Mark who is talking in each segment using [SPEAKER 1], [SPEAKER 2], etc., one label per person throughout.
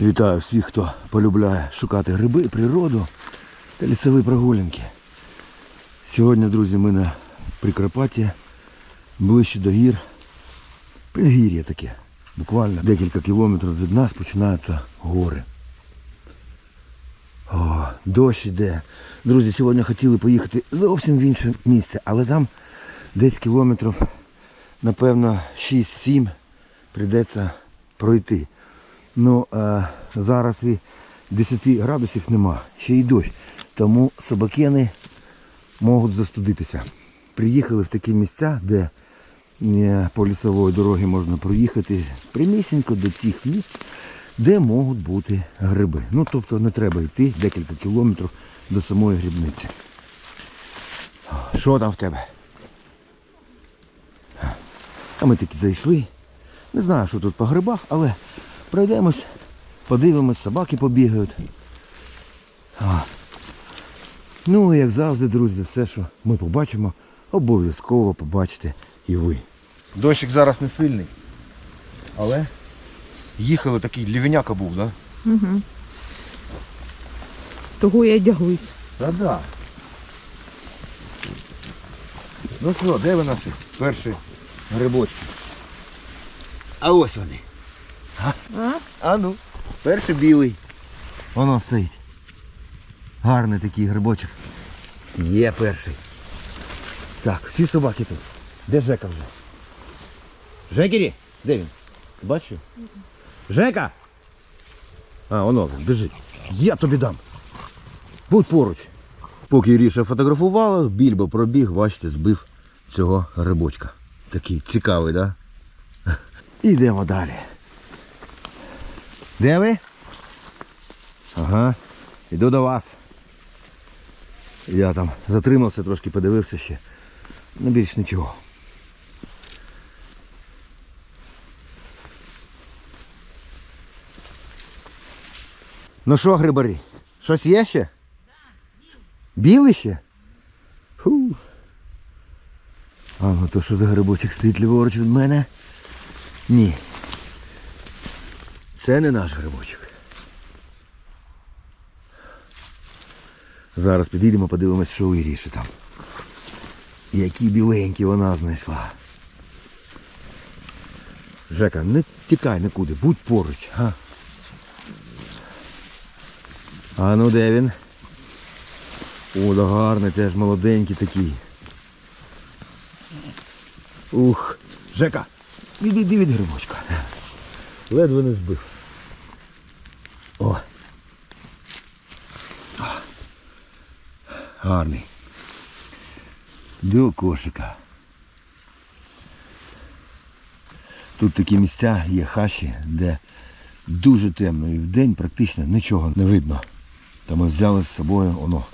[SPEAKER 1] Вітаю всіх, хто полюбляє шукати гриби, природу та лісові прогулянки. Сьогодні, друзі, ми на Прикарпатті, ближче до гір. Пригір'я таке. Буквально декілька кілометрів від нас починаються гори. О, дощ іде. Друзі, сьогодні хотіли поїхати зовсім в інше місце, але там десь кілометрів, напевно, 6-7 прийдеться пройти. Ну, а зараз і 10 градусів нема, ще й дощ. Тому собакени можуть застудитися. Приїхали в такі місця, де е, по лісової дороги можна проїхати прямісінько до тих місць, де можуть бути гриби. Ну, тобто не треба йти декілька кілометрів до самої грибниці. Що там в тебе? А ми таки зайшли. Не знаю, що тут по грибах, але пройдемось, подивимось, собаки побігають. А. Ну, як завжди, друзі, все, що ми побачимо, обов'язково побачите і ви. Дощик зараз не сильний. Але їхали такий лівеняка був, так?
[SPEAKER 2] Угу. Того і одяглись.
[SPEAKER 1] Да? Да-да. Ну що, де ви наші перші грибочки? А ось вони.
[SPEAKER 2] А?
[SPEAKER 1] А ну, перший білий. Воно стоїть. Гарний такий грибочок. Є перший. Так, всі собаки тут. Де Жека вже? Жекері? Де він? Бачу? Жека! А, воно біжить. Я тобі дам. Будь поруч. Поки Іріша фотографувала, більбо пробіг, бачите, збив цього грибочка. Такий цікавий, так? Да? Ідемо далі. Де ви? Ага, іду до вас. Я там затримався, трошки подивився ще. Ну більш нічого. Ну що, грибарі? Щось є ще? Білий ще? Фу. А ну то що за грибочок стоїть ліворуч від мене? Ні. Це не наш грибочок. Зараз підійдемо, подивимось, що у Іріші там. Які біленькі вона знайшла. Жека, не тікай нікуди, будь поруч, га? А ну де він? О, да гарний теж молоденький такий. Ух, Жека, відійди від грибочка. Ледве не збив. Гарний. До кошика. Тут такі місця є хащі, де дуже темно і вдень практично нічого не видно. Та ми взяли з собою оно.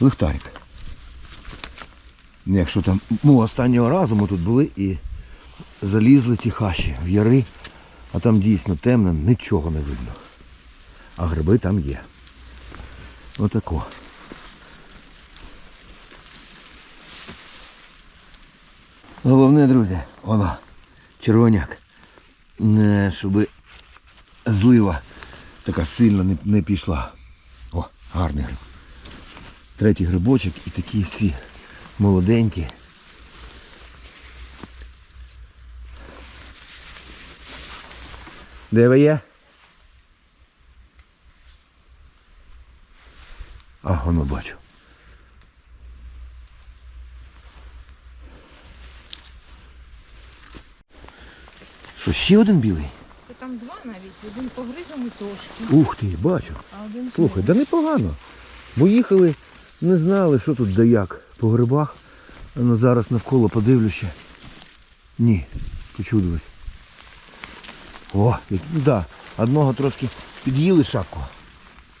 [SPEAKER 1] Лихтарик. Якщо там, ну останнього разу ми тут були і залізли ті хащі в яри, а там дійсно темно, нічого не видно. А гриби там є. Отако. Головне, друзі, воно, червоняк. Щоб злива така сильно не, не пішла. О, гарний гриб. Третій грибочок і такі всі молоденькі. Де ви є? А, воно бачу. Що, ще один білий?
[SPEAKER 2] Та Там два навіть, один погризаний трошки,
[SPEAKER 1] Ух ти, бачу.
[SPEAKER 2] а один
[SPEAKER 1] Слухай, да непогано. Бо їхали, не знали, що тут да як по грибах. Ну зараз навколо подивлюся. Ні, почудилось. О, як- ну да, одного трошки під'їли шапку,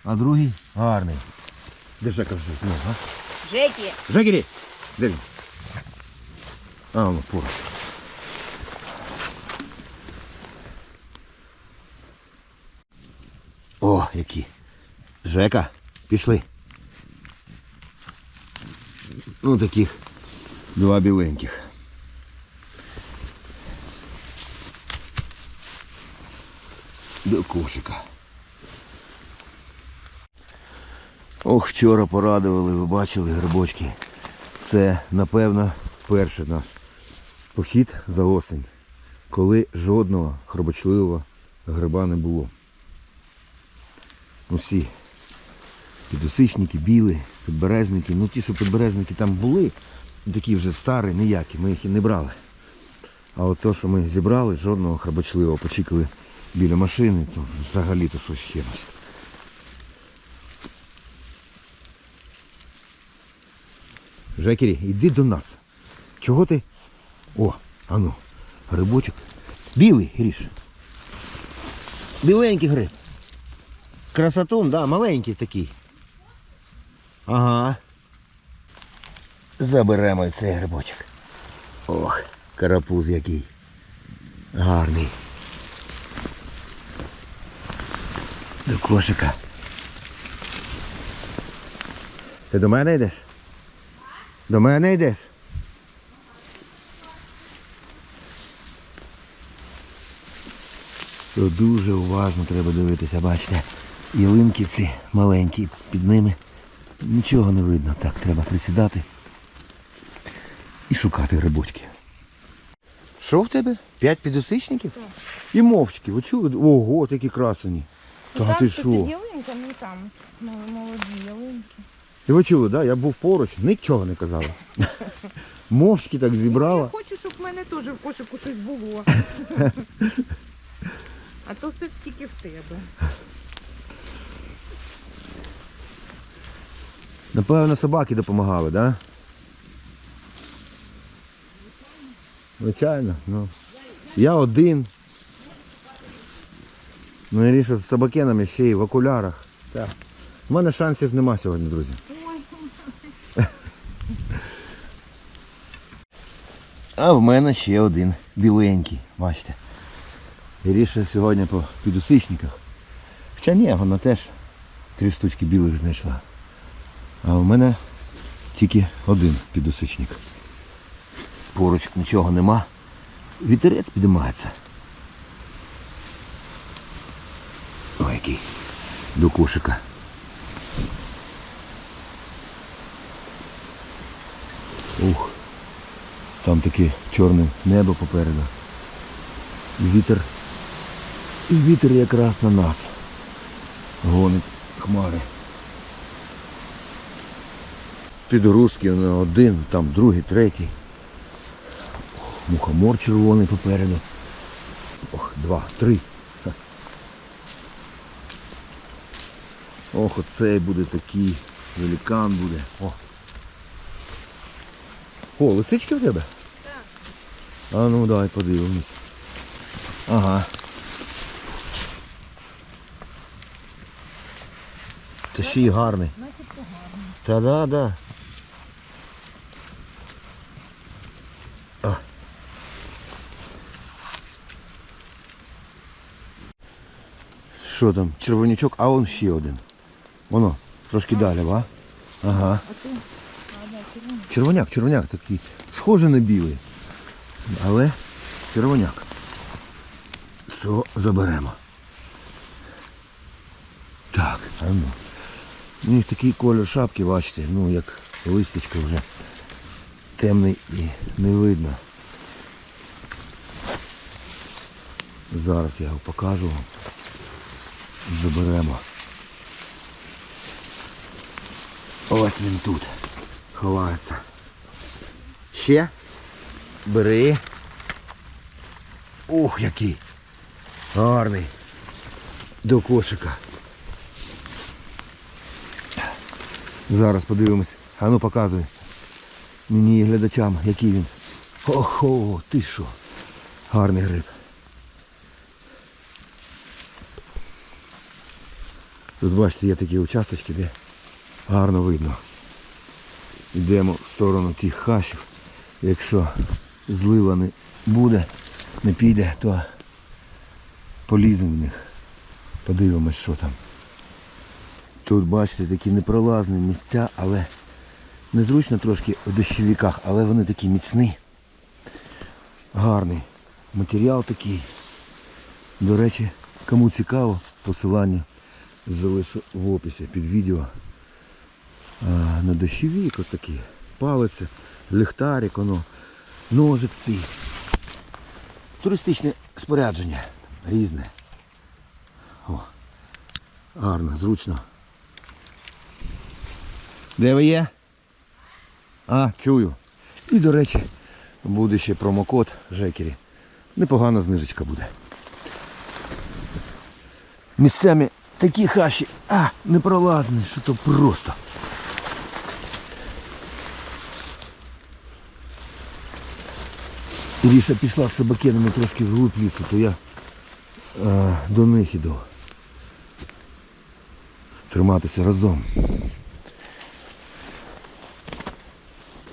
[SPEAKER 1] а другий гарний. Де Жека вже знову, а?
[SPEAKER 2] Жекі!
[SPEAKER 1] Жекері! Де він? А, ну поруч. О, які. Жека, пішли. Ну таких два біленьких. до кошика. Ох, вчора порадували, ви бачили грибочки. Це, напевно, перший наш похід за осень, коли жодного хробочливого гриба не було. Усі підосичники, біли, підберезники. Ну ті, що підберезники там були, такі вже старі, ніякі, ми їх і не брали. А от то, що ми зібрали, жодного храбочливого почекали біля машини, то взагалі то щось ще раз. Жекері, йди до нас. Чого ти? О, ану, грибочок. Білий, Гріш. Біленький гриб. Красотун, да, маленький такий. Ага. Заберемо цей грибочок. Ох, карапуз який. Гарний. До кошика. Ти до мене йдеш? До мене йдеш? То дуже уважно треба дивитися, бачите. Ялинки ці маленькі, під ними нічого не видно. Так, треба присідати і шукати грибочки. Що в тебе? П'ять підосичників?
[SPEAKER 2] Так.
[SPEAKER 1] І мовчки. Ви чули? Ого, такі красені. Та
[SPEAKER 2] там
[SPEAKER 1] ти
[SPEAKER 2] що ялинками там молоді ялинки.
[SPEAKER 1] І ви чули, да? Я був поруч, нічого не казала. Мовчки так
[SPEAKER 2] Я
[SPEAKER 1] зібрала.
[SPEAKER 2] хочу, щоб в мене теж в кошику щось було. А то все тільки в тебе.
[SPEAKER 1] Напевно, собаки допомагали, да? Звичайно, ну. Я один. Ну і ріше з собакенами ще й в окулярах. Так. У мене шансів нема сьогодні, друзі. А в мене ще один біленький, бачите. Іріша сьогодні по підусичниках. Хоча ні, вона теж три штучки білих знайшла. А в мене тільки один підосичник. Поруч нічого нема. Вітерець підіймається. Ой, який. До кошика. Ух. Там таке чорне небо попереду. І вітер. І вітер якраз на нас. Гонить хмари. Підгрузки на один, там другий, третій. Мухомор червоний попереду. Ох, два, три. Ха. Ох, оцей буде такий. Великан буде. О. О, лисички в тебе?
[SPEAKER 2] Так.
[SPEAKER 1] А ну давай подивимось. Ага. Та ще й гарний. Та да, да. Що там? Червонячок, а он ще один. Воно, трошки далі, ва? Ага.
[SPEAKER 2] А ти? А, да, червоно.
[SPEAKER 1] Червоняк, червоняк такий. Схожий на білий. Але червоняк. Це заберемо. Так, а ну. У них такий колір шапки, бачите, ну як листочка вже темний і не видно. Зараз я його покажу вам. Заберемо. Ось він тут. Ховається. Ще? Бери. Ух, який. Гарний. До кошика. Зараз подивимось. А ну показуй. Мені і глядачам, який він. Охо, ти що? Гарний гриб. Тут бачите, є такі участочки, де гарно видно. Йдемо в сторону тих хащів. Якщо злива не буде, не піде, то поліземо в них. Подивимось, що там. Тут, бачите, такі непролазні місця, але незручно трошки у дощовиках, але вони такі міцні. Гарний. Матеріал такий. До речі, Кому цікаво, посилання залишу в описі під відео. А, на дощовік отакі. Палиця, ліхтарик, воно, ножик цей. Туристичне спорядження різне. О, гарно, зручно. Де ви є? А, чую. І, до речі, буде ще промокод Жекері. Непогана знижечка буде. Місцями такі хащі, а, непролазні, що то просто. Іріша пішла з собакенами трошки вглуб лісу, то я е, до них іду. Триматися разом.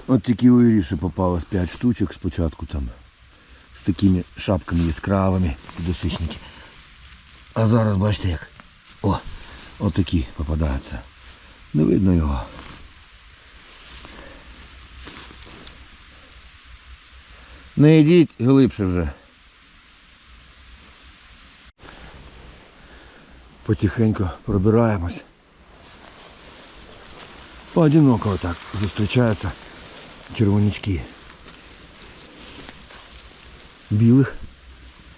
[SPEAKER 1] От тільки у Іріші попалось 5 штучок спочатку там з такими шапками яскравими підосичники. А зараз бачите як. О, отакі попадаються. Не видно його. Не йдіть глибше вже. Потихеньку пробираємось. Поодиноко отак зустрічаються червонячки. Білих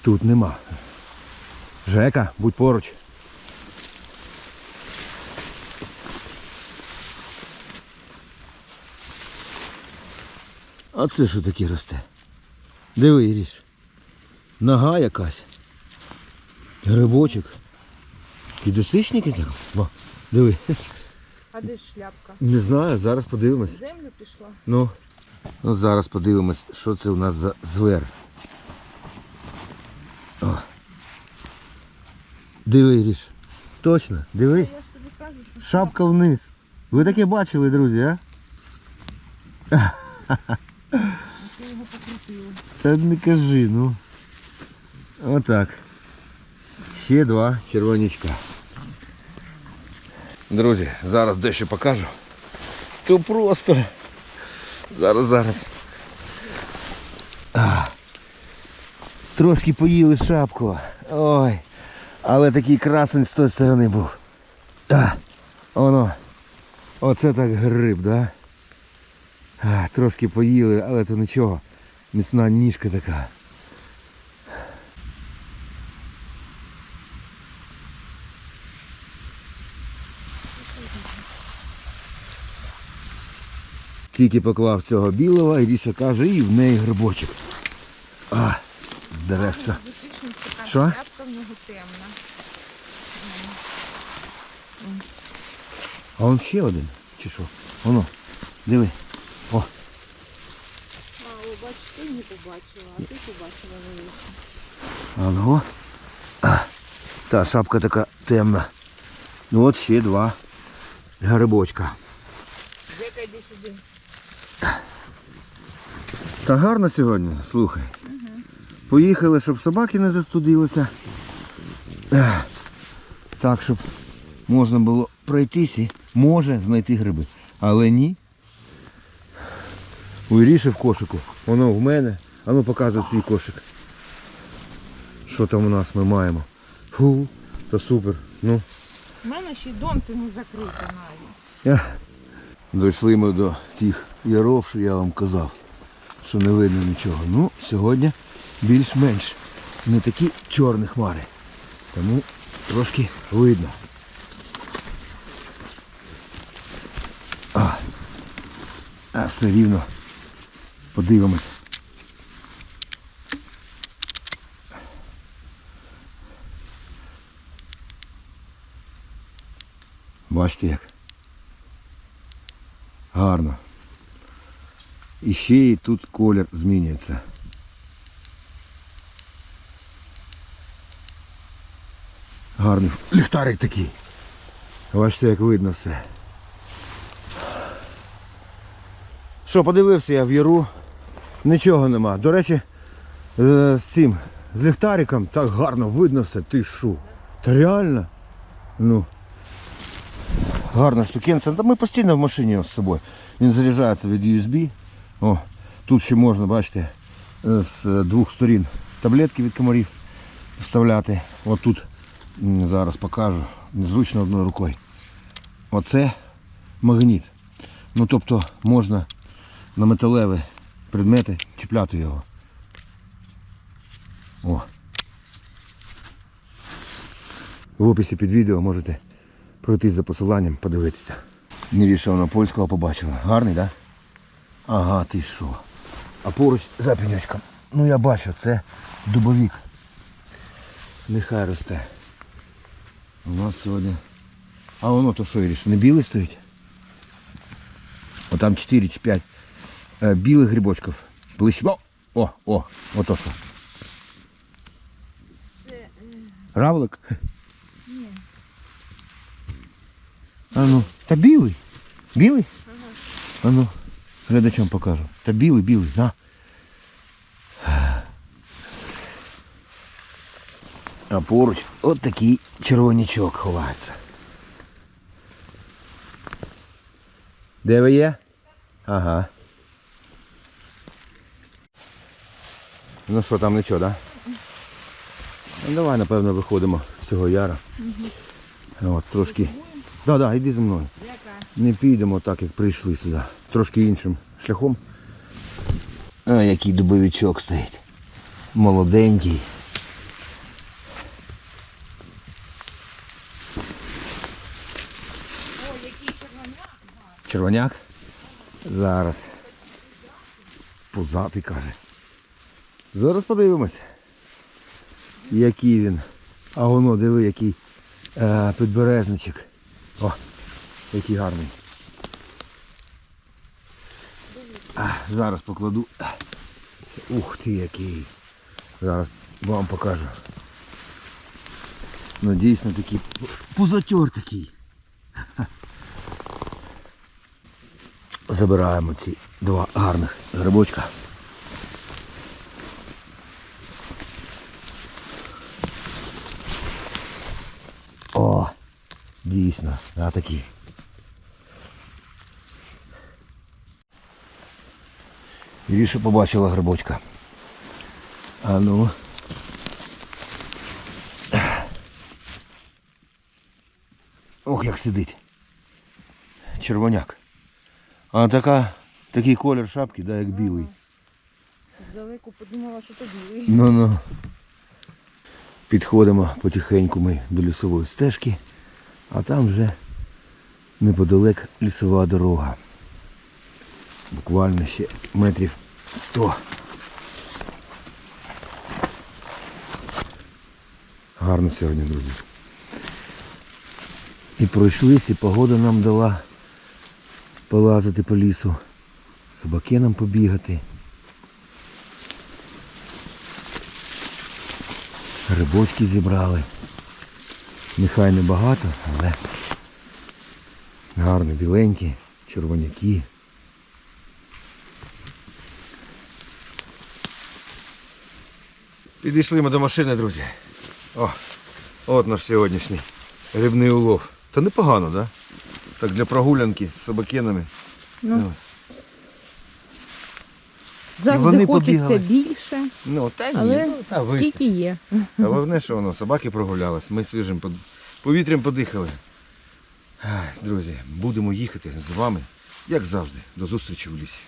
[SPEAKER 1] тут нема. Жека, будь поруч. А це що таке росте? Диви, Іріш. Нога якась. Грибочок. Підосичники там? Ба, диви.
[SPEAKER 2] А де ж шляпка?
[SPEAKER 1] Не знаю, зараз подивимось.
[SPEAKER 2] В землю пішла.
[SPEAKER 1] Ну. Ну зараз подивимось, що це у нас за звер. О. Диви, Іріш. Точно, диви.
[SPEAKER 2] Я ж тобі кажу, що
[SPEAKER 1] Шапка вниз. Ви таке бачили, друзі, а? Та не кажи, ну. Отак. Ще два червонячка. Друзі, зараз дещо покажу. То просто. Зараз, зараз. А. Трошки поїли шапку. Ой. Але такий красень з тої сторони був. А. Воно. Оце так гриб, да? Трошки поїли, але то нічого. Міцна ніжка така. Тільки поклав цього білого, і Ріша каже, і в неї грибочок. А, здерешся. Що?
[SPEAKER 2] в нього темна.
[SPEAKER 1] А он ще один. Чи що? Воно. Диви. О,
[SPEAKER 2] А, о, бач, ти не побачила, а ти побачила.
[SPEAKER 1] Ано. А, та шапка така темна. Ну от ще два грибочка.
[SPEAKER 2] Жека, йди сюди.
[SPEAKER 1] Та гарно сьогодні, слухай. Поїхали, щоб собаки не застудилися. Так, щоб можна було пройтись і може знайти гриби. Але ні. У Іріші в кошику. Воно в мене. А ну показуй свій кошик. Що там у нас ми маємо? Фу, та супер. Ну.
[SPEAKER 2] У мене ще й донце не закрите навіть.
[SPEAKER 1] Дійшли ми до тих яров, що я вам казав, що не видно нічого. Ну, сьогодні більш-менш не такі чорні хмари. Тому трошки видно. А, а все рівно. Подивимось. Бачите як. Гарно. І ще і тут колір змінюється. Гарний ліхтарик такий. Бачите, як видно все. Що, подивився я в яру. Нічого нема. До речі, е, з цим, з ліхтариком так гарно видно все. Ти що? Та реально? Ну. Гарна штукенця. Та ми постійно в машині з собою. Він заряджається від USB. О, тут ще можна, бачите, з двох сторін таблетки від комарів вставляти. От тут Зараз покажу. Незручно одною рукою. Оце магніт. Ну тобто можна на металеві предмети чіпляти його. О. В описі під відео можете пройтись за посиланням, подивитися. Міріша вона польського побачила. Гарний, так? Да? Ага, ти що? А поруч за пеньочком. Ну я бачу, це дубовік. Нехай росте. У нас сьогодні. А воно то що Іріш, не білий стоїть? О, там 4 чи 5 е, білих грибочків. Ближче. О, о, о, ото що. Равлик?
[SPEAKER 2] Ні.
[SPEAKER 1] А ну, та білий. Білий? А ну, глядачам покажу. Та білий, білий, на. А поруч от такий червонячок ховається. Де ви є? Ага. Ну що, там нічого, так? Да? Ну, давай, напевно, виходимо з цього яра. От, трошки. Да, да, йди зі мною.
[SPEAKER 2] Яка?
[SPEAKER 1] Не підемо так, як прийшли сюди. Трошки іншим шляхом. А який дубовичок стоїть. Молоденький.
[SPEAKER 2] О, який червоняк.
[SPEAKER 1] Червоняк. Зараз. Пузатий каже. Зараз подивимось. Який він. А воно, диви, який е, підберезничок. О, який гарний. А, зараз покладу. Це, ух ти який. Зараз вам покажу. Ну дійсно такий пузатер такий. Забираємо ці два гарних грибочка. О, дійсно, а такі. Іріша побачила грибочка. А ну. Ох, як сидить. Червоняк. А така, такий колір шапки, да, як білий.
[SPEAKER 2] Здалеку подумала, що то білий.
[SPEAKER 1] Ну ну. Підходимо потихеньку ми до лісової стежки, а там вже неподалек лісова дорога. Буквально ще метрів 100. Гарно сьогодні, друзі. І пройшлись, і погода нам дала полазити по лісу, собаки нам побігати. Грибочки зібрали. Нехай не багато, але гарні, біленькі, червоняки. Підійшли ми до машини, друзі. О, от наш сьогоднішній рибний улов. Та непогано, да? Так для прогулянки з собакенами.
[SPEAKER 2] Ну.
[SPEAKER 1] І
[SPEAKER 2] Завжди
[SPEAKER 1] вони
[SPEAKER 2] хочеться
[SPEAKER 1] побігали.
[SPEAKER 2] більше,
[SPEAKER 1] Ну, та ні,
[SPEAKER 2] але
[SPEAKER 1] ну, та вистачить.
[SPEAKER 2] скільки є.
[SPEAKER 1] Головне, що воно, собаки прогулялись, ми свіжим под- повітрям подихали. Друзі, будемо їхати з вами, як завжди, до зустрічі в лісі.